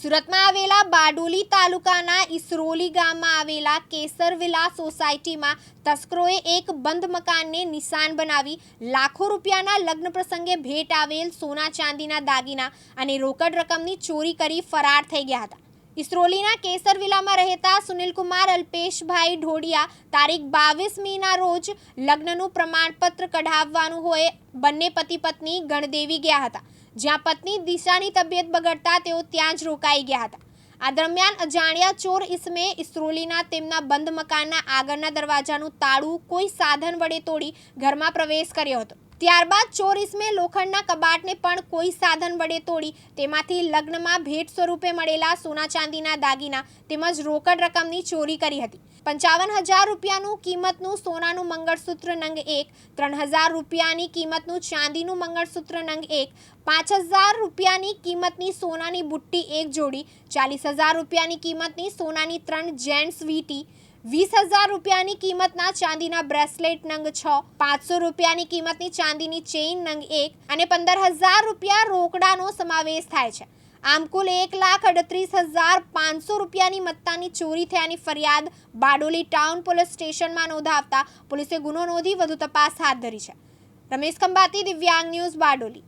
સુરતમાં આવેલા બારડોલી તાલુકાના ઇસરોલી ગામમાં આવેલા કેસરવિલા સોસાયટીમાં તસ્કરોએ એક બંધ મકાનને નિશાન બનાવી લાખો રૂપિયાના લગ્ન પ્રસંગે ભેટ આવેલ સોના ચાંદીના દાગીના અને રોકડ રકમની ચોરી કરી ફરાર થઈ ગયા હતા. ઇસરોલીના કેસરવિલામાં રહેતા સુનિલકુમાર અલ્પેશભાઈ ઢોડિયા તારીખ બાવીસ મીના રોજ લગ્નનું પ્રમાણપત્ર કઢાવવાનું હોય, બંને પતિ પત્ની ગણદેવી ગયા હતા. જ્યાં પત્ની દિશાની તબિયત બગડતા તેઓ ત્યાં જ રોકાઈ ગયા હતા. આ દરમિયાન અજાણ્યા ચોર ઇસમે ઇસરોલીના તેમના બંધ મકાનના આગળના દરવાજાનું તાળું કોઈ સાધન વડે તોડી ઘરમાં પ્રવેશ કર્યો હતો. ત્યારબાદ ચોર ઇસમે લોખંડના કબાટને પણ કોઈ સાધન વડે તોડી તેમાંથી લગ્નમાં ભેટ સ્વરૂપે મળેલા સોના ચાંદીના દાગીના તેમજ રોકડ રકમની ચોરી કરી હતી. પંચાવન હજાર રૂપિયાનું કિંમતનું સોનાનું મંગળસૂત્ર નંગ એક, ત્રણ હજાર રૂપિયાની કિંમતનું ચાંદીનું મંગળસૂત્ર નંગ એક, પાંચ હજાર રૂપિયાની કિંમતની સોનાની બુટ્ટી એક જોડી, ચાલીસ હજાર રૂપિયાની કિંમતની સોનાની ત્રણ જેન્ટ્સ વીટી વીસ હજાર રૂપિયાની કિંમતના ચાંદીના બ્રેસલેટ નંગ છ, પાંચસો રૂપિયાની કિંમતની ચાંદીની ચેઇન નંગ એક અને પંદર હજાર રૂપિયા રોકડાનો સમાવેશ થાય છે. આમ કુલ એક લાખ અડત્રીસ હજાર પાંચસો રૂપિયાની મત્તાની ચોરી થયાની ફરિયાદ બારડોલી ટાઉન પોલીસ સ્ટેશનમાં નોંધાવતા પોલીસે ગુનો નોંધી વધુ તપાસ હાથ ધરી છે. રમેશ ખંભાતી, દિવ્યાંગ ન્યૂઝ બારડોલી.